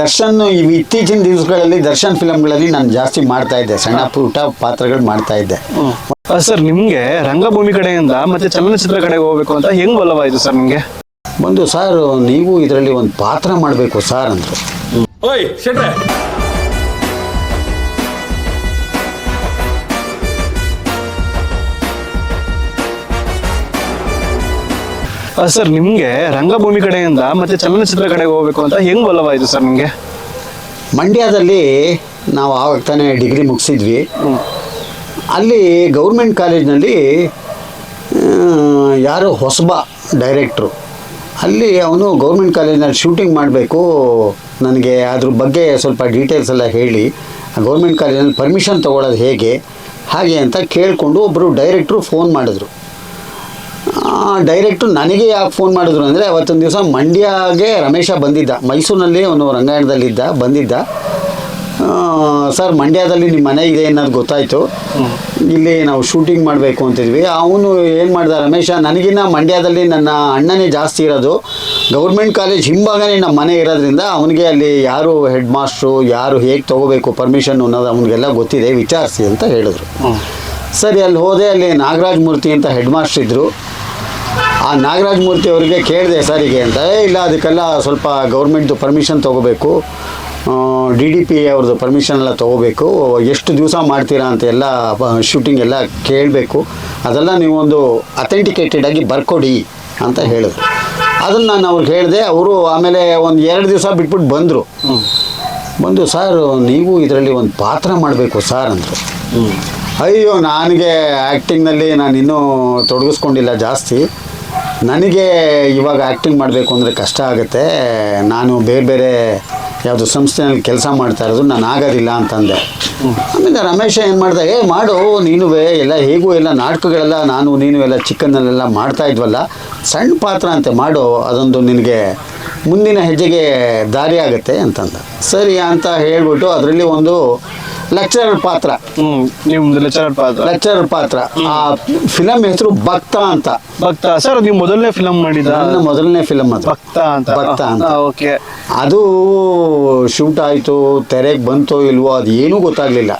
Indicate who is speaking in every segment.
Speaker 1: ದರ್ಶನ್ ಈ ಇತ್ತೀಚಿನ ದಿವಸಗಳಲ್ಲಿ ದರ್ಶನ್ ಫಿಲಮ್ಗಳಲ್ಲಿ ನಾನು ಜಾಸ್ತಿ ಮಾಡ್ತಾ ಇದ್ದೆ. ಸಣ್ಣ ಪುಟ್ಟ ಪಾತ್ರಗಳು ಮಾಡ್ತಾ ಇದ್ದೆ.
Speaker 2: ಸರ್ ನಿಮ್ಗೆ ರಂಗಭೂಮಿ ಕಡೆಯಿಂದ ಮತ್ತೆ ಚಲನಚಿತ್ರ ಕಡೆಗೆ ಹೋಗ್ಬೇಕು ಅಂತ ಹೆಂಗ್ ಒಲವಾಯ್ತು ಸರ್ ನಿಮ್ಗೆ?
Speaker 1: ಒಂದು ಸರ್ ನೀವು ಇದರಲ್ಲಿ ಒಂದು ಪಾತ್ರ ಮಾಡಬೇಕು ಸಾರ್ ಅಂದರು.
Speaker 2: ಸರ್ ನಿಮಗೆ ರಂಗಭೂಮಿ ಕಡೆಯಿಂದ ಮತ್ತೆ ಚಲನಚಿತ್ರ ಕಡೆಗೆ ಹೋಗ್ಬೇಕು ಅಂತ ಹೆಂಗ್ ಒಲವಾಯ್ತು ಸರ್ ನಿಮಗೆ?
Speaker 1: ಮಂಡ್ಯದಲ್ಲಿ ನಾವು ಆವಾಗ ತಾನೇ ಡಿಗ್ರಿ ಮುಗಿಸಿದ್ವಿ. ಅಲ್ಲಿ ಗೌರ್ಮೆಂಟ್ ಕಾಲೇಜ್ನಲ್ಲಿ ಯಾರು ಹೊಸಬ ಡೈರೆಕ್ಟ್ರು. ಅಲ್ಲಿ ಅವನು ಗೌರ್ಮೆಂಟ್ ಕಾಲೇಜ್ನಲ್ಲಿ ಶೂಟಿಂಗ್ ಮಾಡಬೇಕು ನನಗೆ ಅದ್ರ ಬಗ್ಗೆ ಸ್ವಲ್ಪ ಡೀಟೇಲ್ಸ್ ಎಲ್ಲ ಹೇಳಿ ಗೌರ್ಮೆಂಟ್ ಕಾಲೇಜಲ್ಲಿ ಪರ್ಮಿಷನ್ ತೊಗೊಳೋದು ಹೇಗೆ ಹಾಗೆ ಅಂತ ಕೇಳಿಕೊಂಡು ಒಬ್ಬರು ಡೈರೆಕ್ಟ್ರು ಫೋನ್ ಮಾಡಿದ್ರು. ಡೈರೆಕ್ಟು ನನಗೆ ಯಾಕೆ ಫೋನ್ ಮಾಡಿದ್ರು ಅಂದರೆ ಅವತ್ತೊಂದು ದಿವಸ ಮಂಡ್ಯಗೆ ರಮೇಶ ಬಂದಿದ್ದ. ಮೈಸೂರಿನಲ್ಲಿ ಒಂದು ರಂಗಾಯಣದಲ್ಲಿದ್ದ, ಬಂದಿದ್ದ. ಸರ್, ಮಂಡ್ಯದಲ್ಲಿ ನಿಮ್ಮ ಮನೆ ಇದೆ ಅನ್ನೋದು ಗೊತ್ತಾಯಿತು. ಇಲ್ಲಿ ನಾವು ಶೂಟಿಂಗ್ ಮಾಡಬೇಕು ಅಂತಿದ್ವಿ. ಅವನು ಏನು ಮಾಡ್ದ ರಮೇಶ, ನನಗಿನ್ನ ಮಂಡ್ಯದಲ್ಲಿ ನನ್ನ ಅಣ್ಣನೇ ಜಾಸ್ತಿ ಇರೋದು. ಗೌರ್ಮೆಂಟ್ ಕಾಲೇಜ್ ಹಿಂಭಾಗನೇ ನಮ್ಮ ಮನೆ ಇರೋದ್ರಿಂದ ಅವನಿಗೆ ಅಲ್ಲಿ ಯಾರು ಹೆಡ್ ಮಾಸ್ಟ್ರು ಯಾರು ಹೇಗೆ ತೊಗೋಬೇಕು ಪರ್ಮಿಷನ್ ಅನ್ನೋದು ಅವನಿಗೆಲ್ಲ ಗೊತ್ತಿದೆ. ವಿಚಾರಿಸಿ ಅಂತ ಹೇಳಿದ್ರು. ಸರಿ ಅಲ್ಲಿ ಹೋದೆ ಅಲ್ಲಿ ನಾಗರಾಜ್ ಮೂರ್ತಿ ಅಂತ ಹೆಡ್ ಮಾಸ್ಟರ್ ಇದ್ದರು ಆ ನಾಗರಾಜ್ ಮೂರ್ತಿ ಅವರಿಗೆ ಕೇಳಿದೆ ಸರಿಗೆ ಅಂತ. "ಏ, ಇಲ್ಲ ಅದಕ್ಕೆಲ್ಲ ಸ್ವಲ್ಪ ಗೌರ್ಮೆಂಟ್ದು ಪರ್ಮಿಷನ್ ತೊಗೋಬೇಕು. ಡಿ ಡಿ ಪಿ ಅವ್ರದ್ದು ಪರ್ಮಿಷನ್ ಎಲ್ಲ ತೊಗೋಬೇಕು. ಎಷ್ಟು ದಿವಸ ಮಾಡ್ತೀರಾ ಅಂತ ಎಲ್ಲ ಶೂಟಿಂಗ್ ಎಲ್ಲ ಕೇಳಬೇಕು. ಅದೆಲ್ಲ ನೀವೊಂದು ಅಥೆಂಟಿಕೇಟೆಡ್ ಆಗಿ ಬರ್ಕೊಡಿ ಅಂತ ಹೇಳಿದ್ರು. ಅದನ್ನು ನಾನು ಅವ್ರಿಗೆ ಹೇಳಿದೆ ಅವರು ಆಮೇಲೆ ಒಂದು ಎರಡು ದಿವಸ ಬಿಟ್ಬಿಟ್ಟು ಬಂದರು. ಬಂದು ಸರ್ ನೀವು ಇದರಲ್ಲಿ ಒಂದು ಪಾತ್ರ ಮಾಡಬೇಕು ಸರ್ ಅಂದರು. ಅಯ್ಯೋ, ನನಗೆ ಆ್ಯಕ್ಟಿಂಗ್ನಲ್ಲಿ ನಾನು ಇನ್ನೂ ತೊಡಗಿಸ್ಕೊಂಡಿಲ್ಲ ಜಾಸ್ತಿ. ನನಗೆ ಇವಾಗ ಆ್ಯಕ್ಟಿಂಗ್ ಮಾಡಬೇಕು ಅಂದರೆ ಕಷ್ಟ ಆಗುತ್ತೆ. ನಾನು ಬೇರೆ ಬೇರೆ ಯಾವುದು ಸಂಸ್ಥೆನಲ್ಲಿ ಕೆಲಸ ಮಾಡ್ತಾ ಇರೋದು ನಾನು ಆಗೋದಿಲ್ಲ ಅಂತಂದೆ. ಆಮೇಲೆ ರಮೇಶ ಏನು ಮಾಡ್ದೆ, ಏ, ಮಾಡು ನೀನು ಎಲ್ಲ ಹೇಗೂ ಎಲ್ಲ ನಾಟಕಗಳೆಲ್ಲ ನಾನು, ನೀನು ಎಲ್ಲ ಚಿಕ್ಕನ್ನಲ್ಲೆಲ್ಲ ಮಾಡ್ತಾ ಇದ್ವಲ್ಲ, ಸಣ್ಣ ಪಾತ್ರ ಅಂತೆ ಮಾಡು, ಅದೊಂದು ನಿನಗೆ ಮುಂದಿನ ಹೆಜ್ಜೆಗೆ ದಾರಿ ಆಗುತ್ತೆ ಅಂತಂದ. ಸರಿ ಅಂತ ಹೇಳ್ಬಿಟ್ಟು ಅದರಲ್ಲಿ ಒಂದು ಲೆಕ್ಚರರ್ ಪಾತ್ರ.
Speaker 2: ಹ್ಮ್ ನಿಮ್ದು ಲೆಕ್ಚರರ್ ಪಾತ್ರ.
Speaker 1: ಲೆಕ್ಚರರ್ ಪಾತ್ರ. ಆ ಫಿಲಂ ಹೆಸರು ಭಕ್ತ ಅಂತ.
Speaker 2: ಭಕ್ತ. ಸರ್ ನೀವು ಮೊದಲನೇ ಫಿಲಂ ಮಾಡಿದ
Speaker 1: ನನ್ನ ಮೊದಲನೇ ಫಿಲಮ್ ಅದು.
Speaker 2: ಭಕ್ತ ಅಂತ.
Speaker 1: ಭಕ್ತ ಅಂತ.
Speaker 2: ಓಕೆ.
Speaker 1: ಅದು ಶೂಟ್ ಆಯ್ತು ತೆರೆಗೆ ಬಂತೋ ಇಲ್ವೋ ಅದು ಏನು ಗೊತ್ತಾಗ್ಲಿಲ್ಲ.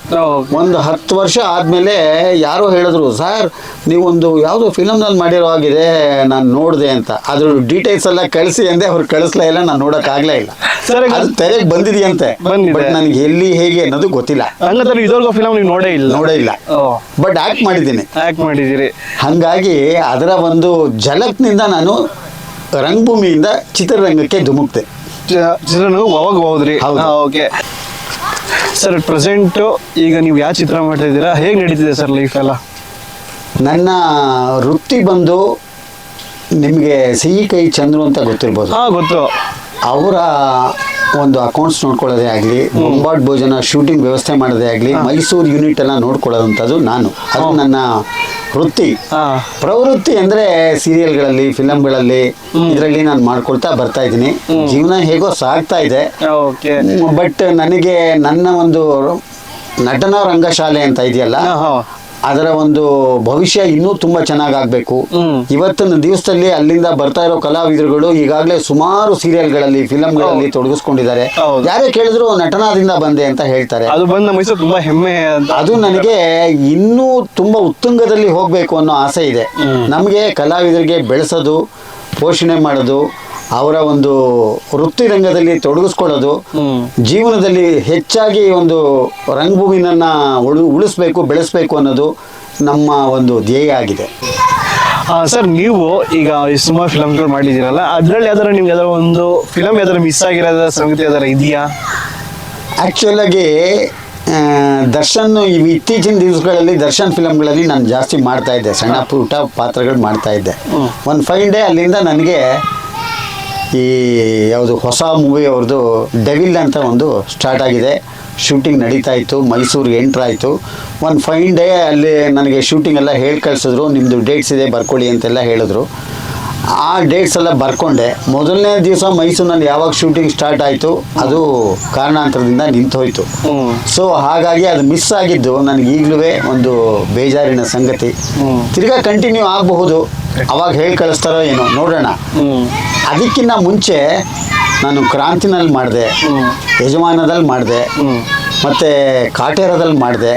Speaker 1: ಒಂದು ಹತ್ತು ವರ್ಷ ಆದ್ಮೇಲೆ ಯಾರೋ ಹೇಳಿದ್ರು ಸರ್ ನೀವೊಂದು ಯಾವುದೋ ಫಿಲಮ್ನಲ್ಲಿ ಮಾಡಿರೋ ಆಗಿದೆ ನಾನು ನೋಡಿದೆ ಅಂತ. ಅದ್ರ ಡೀಟೇಲ್ಸ್ ಎಲ್ಲ ಕಳಿಸಿ ಅಂದೆ ಅವ್ರು ಕಳಿಸ್ಲೇ ಇಲ್ಲ ನಾನು ನೋಡೋಕ್ಕಾಗಲೇ ಇಲ್ಲ.
Speaker 2: ಸರ್,
Speaker 1: ಅದು ತೆರೆಗೆ ಬಂದಿದೆಯಂತೆ.
Speaker 2: ಬಂದಿದೆ.
Speaker 1: ಬಟ್ ನನಗೆ ಎಲ್ಲಿ ಹೇಗೆ ಅನ್ನೋದು ಗೊತ್ತಿಲ್ಲ.
Speaker 2: ಹಂಗಂದ್ರೆ ಇದ್ವರೆಗೂ ಫಿಲಮ್ ನೀವು ನೋಡೇ ಇಲ್ಲ.
Speaker 1: ನೋಡೇ ಇಲ್ಲ. ಬಟ್ ಆಕ್ಟ್ ಮಾಡಿದ್ದೀನಿ.
Speaker 2: ಆಕ್ಟ್ ಮಾಡಿದ್ದೀರಿ.
Speaker 1: ಹಂಗಾಗಿ ಅದರ ಒಂದು ಜಲಕ್ನಿಂದ ನಾನು ರಂಗಭೂಮಿಯಿಂದ ಚಿತ್ರರಂಗಕ್ಕೆ ಧುಮುಕ್ತೆ.
Speaker 2: ಚಿತ್ರನೂ ಅವಾಗ ಹೋದ್ರಿ.
Speaker 1: ಹೌದು.
Speaker 2: ಓಕೆ ಸರ್ ಪ್ರೆಸೆಂಟ್ ಈಗ ನೀವು ಯಾವ ಚಿತ್ರ ಮಾಡ್ತಾ ಇದ್ದೀರಾ? ಹೇಗೆ ನಡೀತಿದೆ ಸರ್ ಲೈಫ್ ಎಲ್ಲ?
Speaker 1: ನನ್ನ ವೃತ್ತಿ ಬಂದು ನಿಮಗೆ ಸಿಹಿ ಕೈ ಚಂದ್ರು ಅಂತ ಗೊತ್ತಿರ್ಬೋದು.
Speaker 2: ಹಾ ಗೊತ್ತು.
Speaker 1: ಅವರ ಒಂದು ಅಕೌಂಟ್ಸ್ ನೋಡ್ಕೊಳ್ಳೋದೇ ಆಗಲಿ ಬೊಂಬಾಟ್ ಭೋಜನ ಶೂಟಿಂಗ್ ವ್ಯವಸ್ಥೆ ಮಾಡೋದೇ ಆಗಲಿ ಮೈಸೂರು ಯೂನಿಟ್ ಎಲ್ಲ ನೋಡ್ಕೊಳ್ಳೋದಂಥದ್ದು ನಾನು. ಅದು ನನ್ನ ವೃತ್ತಿ. ಪ್ರವೃತ್ತಿ ಅಂದ್ರೆ ಸೀರಿಯಲ್ಗಳಲ್ಲಿ ಫಿಲಮ್ಗಳಲ್ಲಿ ಇದರಲ್ಲಿ ನಾನು ಮಾಡ್ಕೊಳ್ತಾ ಬರ್ತಾ ಇದ್ದೀನಿ. ಜೀವನ ಹೇಗೋ ಸಾಗ್ತಾ ಇದೆ.
Speaker 2: ಓಕೆ.
Speaker 1: ಬಟ್ ನನಗೆ ನನ್ನ ಒಂದು ನಟನಾ ರಂಗಶಾಲೆ ಅಂತ ಇದೆಯಲ್ಲ ಅದರ ಒಂದು ಭವಿಷ್ಯ ಇನ್ನೂ ತುಂಬಾ ಚೆನ್ನಾಗಾಗಬೇಕು. ಇವತ್ತಿನ ದಿವಸದಲ್ಲಿ ಅಲ್ಲಿಂದ ಬರ್ತಾ ಇರೋ ಕಲಾವಿದರುಗಳು ಈಗಾಗಲೇ ಸುಮಾರು ಸೀರಿಯಲ್ಗಳಲ್ಲಿ ಫಿಲಂಗಳಲ್ಲಿ ತೊಡಗಿಸ್ಕೊಂಡಿದ್ದಾರೆ. ಯಾರೇ ಕೇಳಿದ್ರು ನಟನಾದಿಂದ ಬಂದೆ ಅಂತ ಹೇಳ್ತಾರೆ.
Speaker 2: ಅದು ಬಂದು ಮೈಸೂರು ತುಂಬಾ ಹೆಮ್ಮೆ
Speaker 1: ಅದು ನನಗೆ ಇನ್ನೂ ತುಂಬಾ ಉತ್ತುಂಗದಲ್ಲಿ ಹೋಗಬೇಕು ಅನ್ನೋ ಆಸೆ ಇದೆ. ನಮಗೆ ಕಲಾವಿದರಿಗೆ ಬೆಳೆಸೋದು ಪೋಷಣೆ ಮಾಡೋದು ಅವರ ಒಂದು ವೃತ್ತಿ ರಂಗದಲ್ಲಿ ತೊಡಗಿಸ್ಕೊಳ್ಳೋದು ಜೀವನದಲ್ಲಿ ಹೆಚ್ಚಾಗಿ ಒಂದು ರಂಗಭೂಮಿನನ್ನ ಉಳು ಉಳಿಸ್ಬೇಕು ಬೆಳೆಸ್ಬೇಕು ಅನ್ನೋದು ನಮ್ಮ ಒಂದು ಧ್ಯೇಯ ಆಗಿದೆ.
Speaker 2: ಸರ್ ನೀವು ಈಗ ಸುಮಾರು ಫಿಲಮ್ಗಳು ಮಾಡಿದ್ದೀರಲ್ಲ ಅದರಲ್ಲಿ ಯಾವ್ದಾರ ನಿಮ್ಗೆ ಯಾವ್ದಾರ ಒಂದು ಫಿಲಮ್ ಯಾವ್ದಾರ ಮಿಸ್ ಆಗಿರೋದ ಸಂಗತಿ ಯಾವ್ದಾರ ಇದೆಯಾ?
Speaker 1: ಆ್ಯಕ್ಚುಲಾಗಿ ದರ್ಶನ್ ಇತ್ತೀಚಿನ ದಿವಸಗಳಲ್ಲಿ ದರ್ಶನ್ ಫಿಲಮ್ಗಳಲ್ಲಿ ನಾನು ಜಾಸ್ತಿ ಮಾಡ್ತಾ ಇದ್ದೆ. ಸಣ್ಣ ಪುಟ್ಟ ಪಾತ್ರಗಳು ಮಾಡ್ತಾ ಇದ್ದೆ. ಒಂದು ಫೈವ್ ಡೇ ಅಲ್ಲಿಂದ ನನಗೆ ಈ ಯಾವುದು ಹೊಸ ಮೂವಿ ಅವ್ರದ್ದು ಡೆವಿಲ್ ಅಂತ ಒಂದು ಸ್ಟಾರ್ಟ್ ಆಗಿದೆ. ಶೂಟಿಂಗ್ ನಡೀತಾ ಇತ್ತು. ಮೈಸೂರಿಗೆ ಎಂಟ್ರ್ ಆಯಿತು. ಒಂದು ಫೈನ್ ಡೇ ಅಲ್ಲಿ ನನಗೆ ಶೂಟಿಂಗ್ ಎಲ್ಲ ಹೇಳಿ ಕಳಿಸಿದ್ರು. ನಿಮ್ಮದು ಡೇಟ್ಸ್ ಇದೆ ಬರ್ಕೊಳ್ಳಿ ಅಂತೆಲ್ಲ ಹೇಳಿದ್ರು. ಆ ಡೇಟ್ಸ್ ಎಲ್ಲ ಬರ್ಕೊಂಡೆ ಮೊದಲನೇ ದಿವಸ ಮೈಸೂರಿನಲ್ಲಿ ಯಾವಾಗ ಶೂಟಿಂಗ್ ಸ್ಟಾರ್ಟ್ ಆಯಿತು, ಅದು ಕಾರಣಾಂತರದಿಂದ ನಿಂತು ಹೋಯಿತು ಸೊ ಹಾಗಾಗಿ ಅದು ಮಿಸ್ ಆಗಿದ್ದು, ನನಗೆ ಈಗಲೂ ಒಂದು ಬೇಜಾರಿನ ಸಂಗತಿ. ತಿರ್ಗಾ ಕಂಟಿನ್ಯೂ ಆಗಬಹುದು ಅವಾಗ ಹೇಳಿ ಕಳಿಸ್ತಾರೋ ಏನೋ, ನೋಡೋಣ ಅದಕ್ಕಿಂತ ಮುಂಚೆ ನಾನು ಕ್ರಾಂತಿನಲ್ಲಿ ಮಾಡಿದೆ. ಯಜಮಾನದಲ್ಲಿ ಮಾಡಿದೆ. ಮತ್ತೆ ಕಾಟೇರದಲ್ಲಿ ಮಾಡಿದೆ.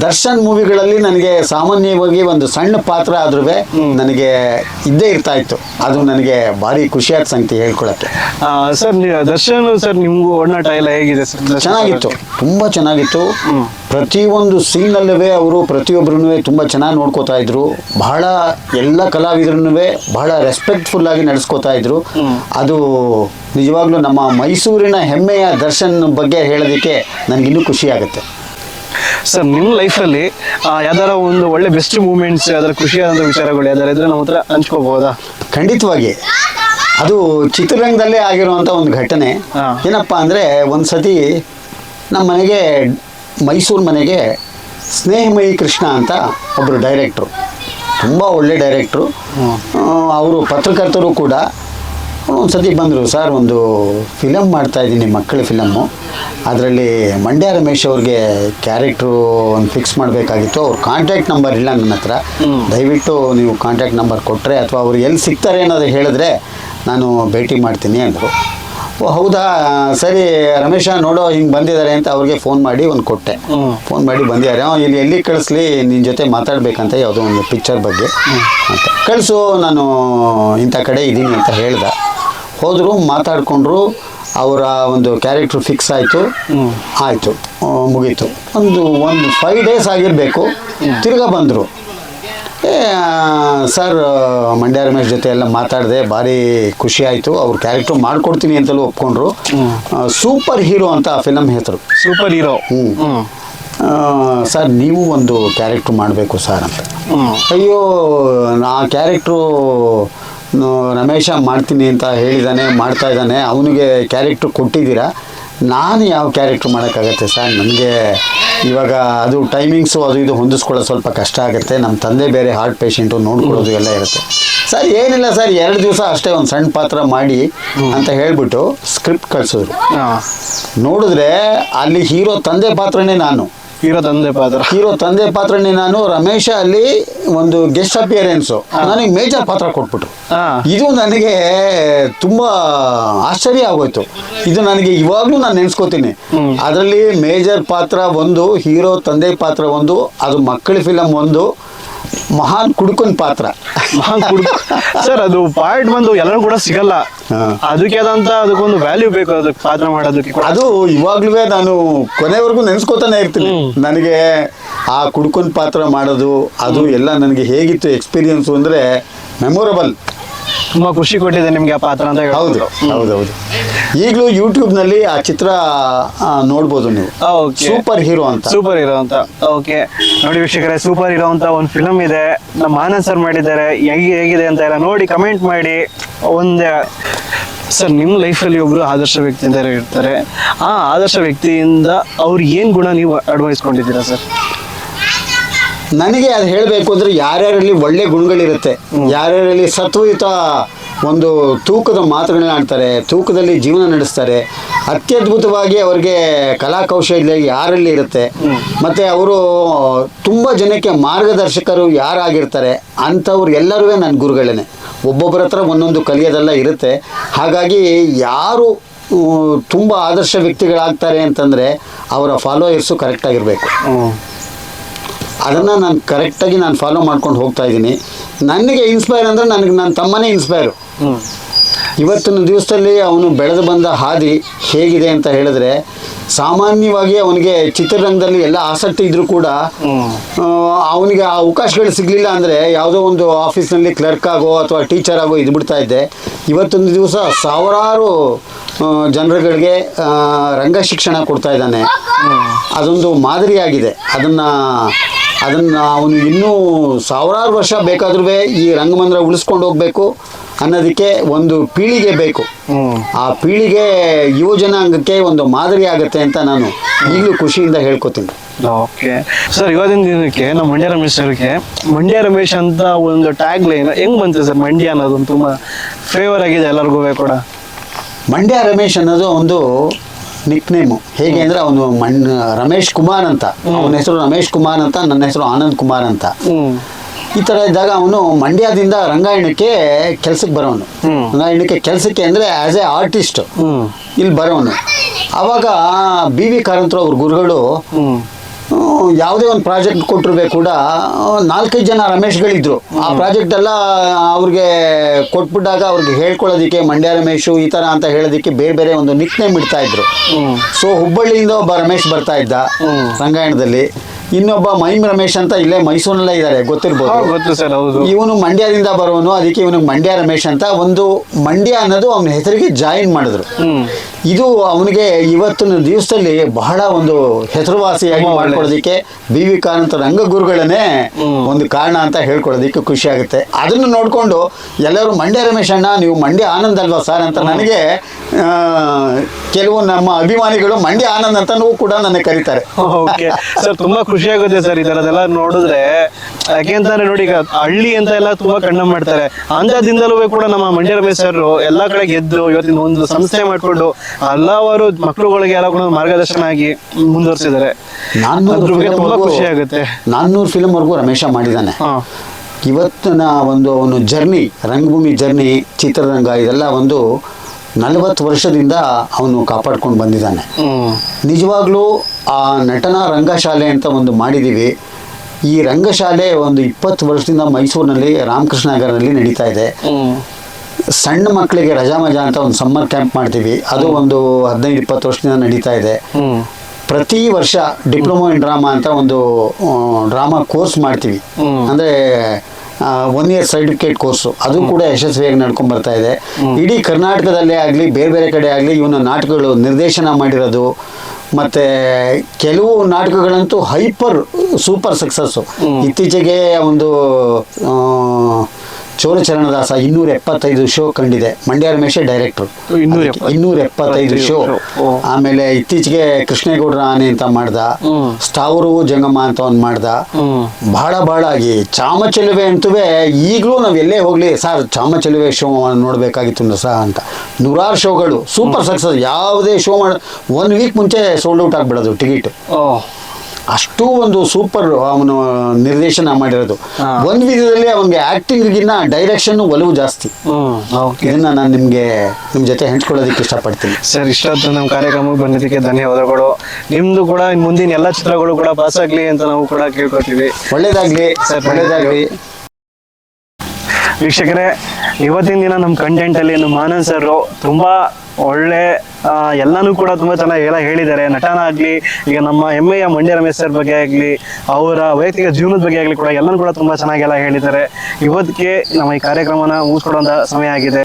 Speaker 1: ದರ್ಶನ್ ಮೂವಿಗಳಲ್ಲಿ ನನಗೆ ಸಾಮಾನ್ಯವಾಗಿ ಒಂದು ಸಣ್ಣ ಪಾತ್ರ ಆದ್ರೂ ನನಗೆ ಇದ್ದೇ ಇರ್ತಾ ಇತ್ತು ಅದು ನನಗೆ ಭಾರಿ ಖುಷಿಯಾದ ಸಂಗತಿ ಹೇಳ್ಕೊಳಕ್ಕೆ.
Speaker 2: ಸರ್ ದರ್ಶನ್ ಸರ್ ನಿಮ್ಗೂ ಒಡನಾಟ ಎಲ್ಲ ಹೇಗಿದೆ ಸರ್?
Speaker 1: ಚೆನ್ನಾಗಿತ್ತು. ತುಂಬಾ ಚೆನ್ನಾಗಿತ್ತು. ಪ್ರತಿಯೊಂದು ಸೀನಲ್ಲೂ ಅವರು ಪ್ರತಿಯೊಬ್ಬರೂ ತುಂಬ ಚೆನ್ನಾಗಿ ನೋಡ್ಕೋತಾ ಇದ್ರು. ಬಹಳ ಎಲ್ಲ ಕಲಾವಿದರನ್ನೂ ಬಹಳ ರೆಸ್ಪೆಕ್ಟ್ಫುಲ್ ಆಗಿ ನಡೆಸ್ಕೋತಾ ಇದ್ರು. ಅದು ನಿಜವಾಗ್ಲೂ ನಮ್ಮ ಮೈಸೂರಿನ ಹೆಮ್ಮೆಯ ದರ್ಶನ್ ಬಗ್ಗೆ ಹೇಳೋದಕ್ಕೆ ನನಗಿನ್ನೂ ಖುಷಿ ಆಗುತ್ತೆ.
Speaker 2: ಸರ್ ನಿಮ್ಮ ಲೈಫಲ್ಲಿ ಯಾವ್ದಾರ ಒಂದು ಒಳ್ಳೆ ಬೆಸ್ಟ್ ಮೂಮೆಂಟ್ಸ್ ಯಾವ್ದಾರ ಖುಷಿಯಾದಂಥ ವಿಚಾರಗಳು ಯಾವ್ದಾರ ಇದ್ರೆ ನಮ್ಮ ಹತ್ರ ಹಂಚ್ಕೋಬಹುದಾ
Speaker 1: ಖಂಡಿತವಾಗಿ. ಅದು ಚಿತ್ರರಂಗದಲ್ಲೇ ಆಗಿರುವಂಥ ಒಂದು ಘಟನೆ. ಏನಪ್ಪ ಅಂದರೆ ಒಂದು ಸತಿ ನಮ್ಮ ಮನೆಗೆ ಮೈಸೂರು ಮನೆಗೆ ಸ್ನೇಹಮಯಿ ಕೃಷ್ಣ ಅಂತ ಒಬ್ಬರು ಡೈರೆಕ್ಟ್ರು ತುಂಬ ಒಳ್ಳೆ ಡೈರೆಕ್ಟ್ರು ಅವರು ಪತ್ರಕರ್ತರು ಕೂಡ. ಒಂದು ಸತಿ ಬಂದರು ಸರ್ ಒಂದು ಫಿಲಮ್ ಮಾಡ್ತಾ ಇದ್ದೀನಿ ಮಕ್ಕಳ ಫಿಲಮ್ಮು ಅದರಲ್ಲಿ ಮಂಡ್ಯ ರಮೇಶ್ ಅವ್ರಿಗೆ ಕ್ಯಾರೆಕ್ಟ್ರು ಒಂದು ಫಿಕ್ಸ್ ಮಾಡಬೇಕಾಗಿತ್ತು. ಅವ್ರ ಕಾಂಟ್ಯಾಕ್ಟ್ ನಂಬರ್ ಇಲ್ಲ ನನ್ನ ಹತ್ರ. ದಯವಿಟ್ಟು ನೀವು ಕಾಂಟ್ಯಾಕ್ಟ್ ನಂಬರ್ ಕೊಟ್ಟರೆ ಅಥವಾ ಅವ್ರು ಎಲ್ಲಿ ಸಿಗ್ತಾರೆ ಅನ್ನೋದು ಹೇಳಿದ್ರೆ ನಾನು ಭೇಟಿ ಮಾಡ್ತೀನಿ ಅಂದರು. ಓ ಹೌದಾ? ಸರಿ ರಮೇಶ ನೋಡೋ ಹಿಂಗೆ ಬಂದಿದ್ದಾರೆ ಅಂತ ಅವ್ರಿಗೆ ಫೋನ್ ಮಾಡಿ ಒಂದು ಕೊಟ್ಟೆ. ಫೋನ್ ಮಾಡಿ ಬಂದಿದ್ದಾರೆ. ಅವ್ನು ಇಲ್ಲಿ ಎಲ್ಲಿ ಕಳಿಸ್ಲಿ? ನಿನ್ನ ಜೊತೆ ಮಾತಾಡಬೇಕಂತ ಯಾವುದೋ ಒಂದು ಪಿಕ್ಚರ್ ಬಗ್ಗೆ. ಅಂತ. ಕಳಿಸು ನಾನು ಇಂಥ ಕಡೆ ಇದ್ದೀನಿ ಅಂತ ಹೇಳ್ದೆ. ಹೋದರು ಮಾತಾಡಿಕೊಂಡ್ರು ಅವರ ಒಂದು ಕ್ಯಾರೆಕ್ಟ್ರ್ ಫಿಕ್ಸ್ ಆಯಿತು. ಆಯಿತು. ಮುಗೀತು. ಒಂದು ಒಂದು ಫೈವ್ ಡೇಸ್ ಆಗಿರಬೇಕು. ತಿರ್ಗಾ ಬಂದರು. ಸರ್ ಮಂಡ್ಯ ರಮೇಶ್ ಜೊತೆ ಎಲ್ಲ ಮಾತಾಡಿದೆ ಭಾರಿ ಖುಷಿ ಆಯಿತು. ಅವ್ರ ಕ್ಯಾರೆಕ್ಟರ್ ಮಾಡ್ಕೊಡ್ತೀನಿ ಅಂತಲೂ ಒಪ್ಕೊಂಡ್ರು. ಸೂಪರ್ ಹೀರೋ ಅಂತ ಆ ಫಿಲಮ್ ಹೆಸರು.
Speaker 2: Super hero.
Speaker 1: ಹ್ಮ್. ಸರ್ ನೀವು ಒಂದು ಕ್ಯಾರೆಕ್ಟ್ರು ಮಾಡಬೇಕು ಸರ್ ಅಂತ. ಅಯ್ಯೋ ಆ ಕ್ಯಾರೆಕ್ಟ್ರು ರಮೇಶ ಮಾಡ್ತೀನಿ ಅಂತ ಹೇಳಿದ್ದಾನೆ ಮಾಡ್ತಾ ಇದ್ದಾನೆ ಅವನಿಗೆ ಕ್ಯಾರೆಕ್ಟ್ರು ಕೊಟ್ಟಿದ್ದೀರಾ? ನಾನು ಯಾವ ಕ್ಯಾರೆಕ್ಟ್ರ್ ಮಾಡೋಕ್ಕಾಗತ್ತೆ ಸರ್? ನನಗೆ ಇವಾಗ ಅದು ಟೈಮಿಂಗ್ಸು ಅದು ಇದು ಹೊಂದಿಸ್ಕೊಳ್ಳೋದು ಸ್ವಲ್ಪ ಕಷ್ಟ ಆಗುತ್ತೆ. ನಮ್ಮ ತಂದೆ ಬೇರೆ ಹಾರ್ಟ್ ಪೇಷೆಂಟು ನೋಡ್ಕೊಳ್ಳೋದು ಎಲ್ಲ ಇರುತ್ತೆ. ಸರ್ ಏನಿಲ್ಲ ಸರ್ ಎರಡು ದಿವಸ ಅಷ್ಟೇ ಒಂದು ಸಣ್ಣ ಪಾತ್ರ ಮಾಡಿ ಅಂತ ಹೇಳಿಬಿಟ್ಟು ಸ್ಕ್ರಿಪ್ಟ್ ಕಳಿಸಿದ್ರು ನೋಡಿದ್ರೆ ಅಲ್ಲಿ ಹೀರೋ ತಂದೆ ಪಾತ್ರನೇ ನಾನು.
Speaker 2: ಹೀರೋ ತಂದೆ ಪಾತ್ರ.
Speaker 1: ಹೀರೋ ತಂದೆ ಪಾತ್ರನೇ ನಾನು ರಮೇಶ ಅಲ್ಲಿ ಒಂದು ಗೆಸ್ಟ್ ಅಪಿಯರೆನ್ಸ್ ನನಗೆ ಮೇಜರ್ ಪಾತ್ರ ಕೊಟ್ಬಿಟ್ರು. ಇದು ನನಗೆ ತುಂಬಾ ಆಶ್ಚರ್ಯ ಆಗೋಯ್ತು. ಇದು ನನಗೆ ಇವಾಗ್ಲೂ ನಾನು ನೆನ್ಸ್ಕೋತೀನಿ. ಅದರಲ್ಲಿ ಮೇಜರ್ ಪಾತ್ರ ಒಂದು ಹೀರೋ ತಂದೆ ಪಾತ್ರ ಒಂದು ಅದು ಮಕ್ಕಳ ಫಿಲಂ ಒಂದು. ಮಹಾನ್ ಕುಡುಕನ್ ಪಾತ್ರ.
Speaker 2: ಮಹಾನ್ ಕುಡುಕ ಸರ್ ಅದು ಪಾಯಿಂಟ್ ಬಂದು ಎಲ್ಲರೂ ಕೂಡ ಸಿಗಲ್ಲ. ಅದಕ್ಕೆ ಆದಂತ ಅದಕ್ಕೊಂದು ವ್ಯಾಲ್ಯೂ ಬೇಕು ಅದಕ್ಕೆ ಪಾತ್ರ ಮಾಡೋದಕ್ಕೆ ಕೂಡ.
Speaker 1: ಅದು ಇವಾಗ್ಲೂ ನಾನು ಕೊನೆವರೆಗೂ ನೆನೆಸ್ಕೋತಾನೆ ಇರ್ತೀನಿ. ನನಗೆ ಆ ಕುಡ್ಕೊಂಡ್ ಪಾತ್ರ ಮಾಡೋದು ಅದು ಎಲ್ಲ ನನಗೆ ಹೇಗಿತ್ತು ಎಕ್ಸ್ಪೀರಿಯನ್ಸು ಅಂದರೆ ಮೆಮೊರಬಲ್
Speaker 2: ತುಂಬಾ ಖುಷಿ ಕೊಟ್ಟಿದೆ ನಿಮ್ಗೆ ಆ ಪಾತ್ರ ಅಂತ
Speaker 1: ಹೌದು
Speaker 2: ಹೇಳ್ಬೋದು.
Speaker 1: ಹೌದೌದು ಈಗಲೂ ಯೂಟ್ಯೂಬ್ನಲ್ಲಿ ಆ ಚಿತ್ರ ಆ, ನೋಡ್ಬೋದು ನೀವು.
Speaker 2: Okay.
Speaker 1: ಸೂಪರ್ ಹೀರೋ ಅಂತ.
Speaker 2: ಸೂಪರ್ ಹೀರೋ ಅಂತ. ಓಕೆ ನೋಡಿ ವೀಕ್ಷಕರೇ ಸೂಪರ್ ಹೀರೋ ಅಂತ ಒಂದು ಫಿಲಮ್ ಇದೆ. ನಮ್ಮ ಆನಂದ್ ಸರ್ ಮಾಡಿದ್ದಾರೆ. ಹೇಗೆ ಹೇಗಿದೆ ಅಂತ ಎಲ್ಲ ನೋಡಿ ಕಮೆಂಟ್ ಮಾಡಿ. ಒಂದೇ ಸರ್ ನಿಮ್ಮ ಲೈಫಲ್ಲಿ ಒಬ್ರು ಆದರ್ಶ ವ್ಯಕ್ತಿ ಅಂತ ಇರ್ತಾರೆ. ಆ ಆದರ್ಶ ವ್ಯಕ್ತಿಯಿಂದ ಅವ್ರು ಏನು ಗುಣ ನೀವು ಅಡ್ವೈಸ್ ಕೊಂಡಿದ್ದೀರಾ ಸರ್
Speaker 1: ನನಗೆ ಅದು ಹೇಳಬೇಕು ಅಂದರೆ ಯಾರ್ಯಾರಲ್ಲಿ ಒಳ್ಳೆ ಗುಣಗಳಿರುತ್ತೆ ಯಾರ್ಯಾರಲ್ಲಿ ಸತ್ವಯುತ ಒಂದು ತೂಕದ ಮಾತುಗಳನ್ನ ಆಡ್ತಾರೆ ತೂಕದಲ್ಲಿ ಜೀವನ ನಡೆಸ್ತಾರೆ ಅತ್ಯದ್ಭುತವಾಗಿ ಅವ್ರಿಗೆ ಕಲಾ ಕೌಶಲ್ಯ ಯಾರಲ್ಲಿ ಇರುತ್ತೆ ಮತ್ತು ಅವರು ತುಂಬ ಜನಕ್ಕೆ ಮಾರ್ಗದರ್ಶಕರು ಯಾರಾಗಿರ್ತಾರೆ ಅಂಥವ್ರು ಎಲ್ಲರೂ ನನ್ನ ಗುರುಗಳೇ ಒಬ್ಬೊಬ್ಬರ ಹತ್ರ ಒಂದೊಂದು ಕಲಿಯೋದೆಲ್ಲ ಇರುತ್ತೆ. ಹಾಗಾಗಿ ಯಾರು ತುಂಬ ಆದರ್ಶ ವ್ಯಕ್ತಿಗಳಾಗ್ತಾರೆ ಅಂತಂದರೆ ಅವರ ಫಾಲೋಯರ್ಸು ಕರೆಕ್ಟಾಗಿರಬೇಕು ಅದನ್ನು ನಾನು ಕರೆಕ್ಟಾಗಿ ನಾನು ಫಾಲೋ ಮಾಡ್ಕೊಂಡು ಹೋಗ್ತಾ ಇದ್ದೀನಿ. ನನಗೆ ಇನ್ಸ್ಪೈರ್ ಅಂದರೆ ನನಗೆ ನನ್ನ ತಮ್ಮನೇ ಇನ್ಸ್ಪೈರು ಇವತ್ತಿನ ದಿವಸದಲ್ಲಿ ಅವನು ಬೆಳೆದು ಬಂದ ಹಾದಿ ಹೇಗಿದೆ ಅಂತ ಹೇಳಿದ್ರೆ ಸಾಮಾನ್ಯವಾಗಿ ಅವನಿಗೆ ಚಿತ್ರರಂಗದಲ್ಲಿ ಎಲ್ಲ ಆಸಕ್ತಿ ಇದ್ದರೂ ಕೂಡ ಅವನಿಗೆ ಆ ಅವಕಾಶಗಳು ಸಿಗಲಿಲ್ಲ ಅಂದರೆ ಯಾವುದೋ ಒಂದು ಆಫೀಸ್ನಲ್ಲಿ ಕ್ಲರ್ಕ್ ಆಗೋ ಅಥವಾ ಟೀಚರ್ ಆಗೋ ಇದ್ಬಿಡ್ತಾ ಇದ್ದೆ. ಇವತ್ತೊಂದು ದಿವಸ ಸಾವಿರಾರು ಜನರುಗಳಿಗೆ ರಂಗ ಶಿಕ್ಷಣ ಕೊಡ್ತಾ ಇದ್ದಾನೆ. ಅದೊಂದು ಮಾದರಿಯಾಗಿದೆ. ಅದನ್ನು ಅದನ್ನು ಅವನು ಇನ್ನೂ ಸಾವಿರಾರು ವರ್ಷ ಬೇಕಾದ್ರೂ ಈ ರಂಗಮಂದಿರ ಉಳಿಸ್ಕೊಂಡು ಹೋಗಬೇಕು ಅನ್ನೋದಕ್ಕೆ ಒಂದು ಪೀಳಿಗೆ ಬೇಕು. ಆ ಪೀಳಿಗೆ ಯುವ ಜನಾಂಗಕ್ಕೆ ಒಂದು ಮಾದರಿ ಆಗುತ್ತೆ ಅಂತ ನಾನು ಈಗಲೂ ಖುಷಿಯಿಂದ ಹೇಳ್ಕೊತೀನಿ.
Speaker 2: ಓಕೆ. ಸರ್ ಇವತ್ತಿನ ದಿನಕ್ಕೆ ನಮ್ಮ ಮಂಡ್ಯ ರಮೇಶ್ ಅವರಿಗೆ ಮಂಡ್ಯ ರಮೇಶ್ ಅಂತ ಒಂದು ಟ್ಯಾಗ್ ಲೈನ್ ಹೆಂಗ್ ಬಂತು ಸರ್ ಮಂಡ್ಯ ಅನ್ನೋದು ತುಂಬಾ ಫೇವರ್ ಆಗಿದೆ ಎಲ್ಲರಿಗೂ ಕೂಡ?
Speaker 1: ಮಂಡ್ಯ ರಮೇಶ್ ಅನ್ನೋದು ಒಂದು ನಿಕ್ ನೇಮು. ಹೇಗೆ ಅಂದ್ರೆ ಅವನು ಮಣ್ಣ ರಮೇಶ್ ಕುಮಾರ್ ಅಂತ. ಅವನ ಹೆಸರು ರಮೇಶ್ ಕುಮಾರ್ ಅಂತ ನನ್ನ ಹೆಸರು ಆನಂದ್ ಕುಮಾರ್ ಅಂತ. ಈ ತರ ಇದ್ದಾಗ ಅವನು ಮಂಡ್ಯದಿಂದ ರಂಗಾಯಣಕ್ಕೆ ಕೆಲ್ಸಕ್ಕೆ ಬರೋನು. ರಂಗಾಯಣಕ್ಕೆ ಕೆಲ್ಸಕ್ಕೆ ಅಂದ್ರೆ ಆಸ್ ಎ ಆರ್ಟಿಸ್ಟ್ ಇಲ್ಲಿ ಬರೋನು. ಅವಾಗ ಬಿ ವಿ ಕಾರಂತರು ಅವ್ರ ಗುರುಗಳು ಯಾವುದೇ ಒಂದು ಪ್ರಾಜೆಕ್ಟ್ ಕೊಟ್ಟಿರ್ಬೇಕು ಕೂಡ ನಾಲ್ಕೈದು ಜನ ರಮೇಶ್ಗಳಿದ್ರು. ಆ ಪ್ರಾಜೆಕ್ಟ್ ಎಲ್ಲ ಅವ್ರಿಗೆ ಕೊಟ್ಬಿಟ್ಟಾಗ ಅವ್ರಿಗೆ ಹೇಳ್ಕೊಳ್ಳೋದಕ್ಕೆ ಮಂಡ್ಯ ರಮೇಶು ಈ ಥರ ಅಂತ ಹೇಳೋದಕ್ಕೆ ಬೇರೆ ಬೇರೆ ಒಂದು ನಿಕ್ ನೇಮ್ ಇಡ್ತಾ ಇದ್ರು ಸೊ ಹುಬ್ಬಳ್ಳಿಯಿಂದ ಒಬ್ಬ ರಮೇಶ್ ಬರ್ತಾ ಇದ್ದ. ರಂಗಾಯಣದಲ್ಲಿ. ಇನ್ನೊಬ್ಬ ಮೈಮ್ ರಮೇಶ್ ಅಂತ ಇಲ್ಲೇ ಮೈಸೂರಲ್ಲೇ ಇದ್ದಾರೆ ಗೊತ್ತಿರ್ಬೋದು.
Speaker 2: ಗೊತ್ತು ಸರ್ ಹೌದು.
Speaker 1: ಇವನು ಮಂಡ್ಯದಿಂದ ಬರೋನು ಅದಕ್ಕೆ ಇವನಿಗೆ ಮಂಡ್ಯ ರಮೇಶ್ ಅಂತ ಒಂದು ಮಂಡ್ಯ ಅನ್ನೋದು ಅವನ ಹೆಸರಿಗೆ ಜಾಯಿನ್ ಮಾಡಿದ್ರು. ಇದು ಅವನಿಗೆ ಇವತ್ತಿನ ದಿವಸದಲ್ಲಿ ಬಹಳ ಒಂದು ಹೆಸರುವಾಸಿಯಾಗಿ. ಮಾಡ್ಕೊಳ್ಳೋದಕ್ಕೆ ಬಿ ವಿ ಕಾರಂತ ರಂಗಗುರುಗಳನ್ನೇ
Speaker 2: ಗುರುಗಳನ್ನೇ
Speaker 1: ಒಂದು ಕಾರಣ ಅಂತ ಹೇಳ್ಕೊಳ್ಳೋದಕ್ಕೆ ಖುಷಿ ಆಗುತ್ತೆ. ಅದನ್ನು ನೋಡಿಕೊಂಡು ಎಲ್ಲರೂ ಮಂಡ್ಯ ರಮೇಶ್ ಅಣ್ಣ ನೀವು ಮಂಡ್ಯ ಆನಂದ್ ಅಲ್ವಾ ಸರ್? ಅಂತ ನನಗೆ ಕೆಲವು ನಮ್ಮ ಅಭಿಮಾನಿಗಳು ಮಂಡ್ಯ ಆನಂದ್ ಅಂತನೂ ಕೂಡ ನನ್ನ ಕರೀತಾರೆ.
Speaker 2: ಸರ್ ತುಂಬಾ ಖುಷಿ ಆಗುತ್ತೆ ಸರ್ ಇದರದೆಲ್ಲ ತರದೆಲ್ಲ ನೋಡಿದ್ರೆ ಯಾಕೆಂತಂದ್ರೆ ನೋಡಿ ಈಗ ಹಳ್ಳಿ ಅಂತ ಎಲ್ಲ ತುಂಬಾ ಕಣ್ಣ ಮಾಡ್ತಾರೆ. ಅಂಥದಿಂದಲೂ ಕೂಡ ನಮ್ಮ ಮಂಡ್ಯ ರಮೇಶ್ ಸರ್ ಎಲ್ಲಾ ಕಡೆ ಗೆದ್ದು ಇವತ್ತಿನ ಒಂದು ಸಂಸ್ಥೆ ಮಾಡ್ಕೊಂಡು ಹಲವಾರು ಮಕ್ಕಳುಗಳಿಗೆ ಎಲ್ಲ ಕೂಡ ಮಾರ್ಗದರ್ಶನ ಆಗಿ ಮುಂದುವರಿಸಿದ್ದಾರೆ. ಅದ್ರ ಬಗ್ಗೆ ತುಂಬಾ ಖುಷಿ ಆಗುತ್ತೆ.
Speaker 1: ನಾನ್ನೂರು ಫಿಲ್ಮ್ವರೆಗೂ ರಮೇಶ ಮಾಡಿದ್ದಾನೆ. ಇವತ್ತಿನ ಒಂದು ಅವನು ಜರ್ನಿ ರಂಗಭೂಮಿ ಜರ್ನಿ ಚಿತ್ರರಂಗ ಇದೆಲ್ಲ ಒಂದು ನಲವತ್ತು ವರ್ಷದಿಂದ ಅವನು ಕಾಪಾಡ್ಕೊಂಡು ಬಂದಿದ್ದಾನೆ. ನಿಜವಾಗ್ಲೂ ಆ ನಟನಾ ರಂಗಶಾಲೆ ಅಂತ ಒಂದು ಮಾಡಿದ್ದೀವಿ. ಈ ರಂಗಶಾಲೆ ಒಂದು ಇಪ್ಪತ್ತು ವರ್ಷದಿಂದ ಮೈಸೂರಿನಲ್ಲಿ ರಾಮಕೃಷ್ಣ ನಗರದಲ್ಲಿ ನಡೀತಾ ಇದೆ. ಸಣ್ಣ ಮಕ್ಕಳಿಗೆ ರಜಾ ಮಜಾ ಅಂತ ಒಂದು ಸಮ್ಮರ್ ಕ್ಯಾಂಪ್ ಮಾಡ್ತೀವಿ. ಅದು ಒಂದು ಹದಿನೈದು ಇಪ್ಪತ್ತು ವರ್ಷದಿಂದ ನಡೀತಾ ಇದೆ. ಪ್ರತಿ ವರ್ಷ ಡಿಪ್ಲೊಮಾ ಇನ್ ಡ್ರಾಮಾ ಅಂತ ಒಂದು ಡ್ರಾಮಾ ಕೋರ್ಸ್ ಮಾಡ್ತೀವಿ. ಅಂದರೆ ಒನ್ ಇಯರ್ ಸರ್ಟಿಫಿಕೇಟ್ ಕೋರ್ಸು. ಅದು ಕೂಡ ಯಶಸ್ವಿಯಾಗಿ ನಡ್ಕೊಂಡು ಬರ್ತಾ ಇದೆ. ಇಡೀ ಕರ್ನಾಟಕದಲ್ಲೇ ಆಗಲಿ ಬೇರೆ ಬೇರೆ ಕಡೆ ಆಗಲಿ ಇವನ ನಾಟಕಗಳು ನಿರ್ದೇಶನ ಮಾಡಿರೋದು ಮತ್ತು ಕೆಲವು ನಾಟಕಗಳಂತೂ ಹೈಪರ್ ಸೂಪರ್ ಸಕ್ಸಸ್ಸು ಇತ್ತೀಚೆಗೆ ಒಂದು ಚೋರಚರಣದಾಸ ಇನ್ನೂರ ಎಪ್ಪತ್ತೈದು ಶೋ ಕಂಡಿದೆ. ಮಂಡ್ಯ ರಮೇಶ್ ಡೈರೆಕ್ಟರ್.
Speaker 2: ಇನ್ನೂರ ಎಪ್ಪತ್ತು-
Speaker 1: ಇನ್ನೂರ ಎಪ್ಪತ್ತೈದು ಶೋ. ಆಮೇಲೆ ಇತ್ತೀಚೆಗೆ ಕೃಷ್ಣೇಗೌಡರ ಆನೆ ಅಂತ ಮಾಡ್ದ.
Speaker 2: ಸ್ಟಾವರು
Speaker 1: ಸ್ಥಾವರವು ಜಂಗಮ ಅಂತ ಒಂದ್ ಮಾಡ್ದ. ಬಹಳ ಬಹಳ ಆಗಿ ಚಾಮಚಲುವೆ ಅಂತೂ ಈಗಲೂ ನಾವ್ ಎಲ್ಲೇ ಹೋಗ್ಲಿ ಸರ್ ಚಾಮಚಲುವೆ ಶೋ ನೋಡಬೇಕಾಗಿತ್ತು ಸಹ ಅಂತ. ನೂರಾರು ಶೋಗಳು ಸೂಪರ್ ಸಕ್ಸಸ್. ಯಾವುದೇ ಶೋ ಮಾಡ ಒನ್ ವೀಕ್ ಮುಂಚೆ ಸೋಲ್ಡ್ ಔಟ್ ಆಗ್ಬಿಡೋದು ಟಿಕೆಟ್. ಅಷ್ಟು ಒಂದು ಸೂಪರ್ ಅವನು ನಿರ್ದೇಶನ ಮಾಡಿರೋದು. ಒಂದು ವಿಧದಲ್ಲಿ ಅವನಿಗೆ ಆಕ್ಟಿಂಗ್ಗಿನ್ನ ಡೈರೆಕ್ಷನ್ ಒಲವು ಜಾಸ್ತಿ. ಇದನ್ನ ನಾನು ನಿಮಗೆ ನಿಮ್ಮ ಜೊತೆ ಹಂಚ್ಕೊಳ್ಳೋದಕ್ಕೆ ಇಷ್ಟಪಡ್ತೀನಿ.
Speaker 2: ಸರ್ ಇಷ್ಟೊತ್ತು ನಮ್ಮ ಕಾರ್ಯಕ್ರಮಕ್ಕೆ ಬಂದಿದ್ದಕ್ಕೆ ಧನ್ಯವಾದಗಳು. ನಿಮ್ದು ಕೂಡ ಮುಂದಿನ ಎಲ್ಲ ಚಿತ್ರಗಳು ಕೂಡ ಪಾಸ್ ಆಗ್ಲಿ ಅಂತ ನಾವು ಕೂಡ ಕೇಳ್ಕೊತೀವಿ.
Speaker 1: ಒಳ್ಳೇದಾಗ್ಲಿ.
Speaker 2: ಸರ್,
Speaker 1: ಒಳ್ಳೇದಾಗ್ಲಿ.
Speaker 2: ವೀಕ್ಷಕರೇ ಇವತ್ತಿನ ದಿನ ನಮ್ಮ ಕಂಟೆಂಟ್ ಅಲ್ಲಿ ನಮ್ಮ ಆನಂದ್ ಸರ್ ತುಂಬಾ ಒಳ್ಳೆ ಎಲ್ಲಾನು ಕೂಡ ತುಂಬಾ ಚೆನ್ನಾಗಿ ಎಲ್ಲ ಹೇಳಿದ್ದಾರೆ. ನಟನ ಆಗ್ಲಿ, ಈಗ ನಮ್ಮ ಹೆಮ್ಮೆಯ ಮಂಡ್ಯ ರಮೇಶ್ ಸರ್ ಬಗ್ಗೆ ಆಗ್ಲಿ, ಅವರ ವೈಯಕ್ತಿಕ ಜೀವನದ ಬಗ್ಗೆ ಆಗ್ಲಿ ಕೂಡ ಎಲ್ಲಾನು ಕೂಡ ತುಂಬಾ ಚೆನ್ನಾಗಿ ಎಲ್ಲ ಹೇಳಿದ್ದಾರೆ. ಇವತ್ತಿಗೆ ನಮ್ಮ ಈ ಕಾರ್ಯಕ್ರಮನ ಮುಗಿಸ್ಕೊಡುವಂತ ಸಮಯ ಆಗಿದೆ.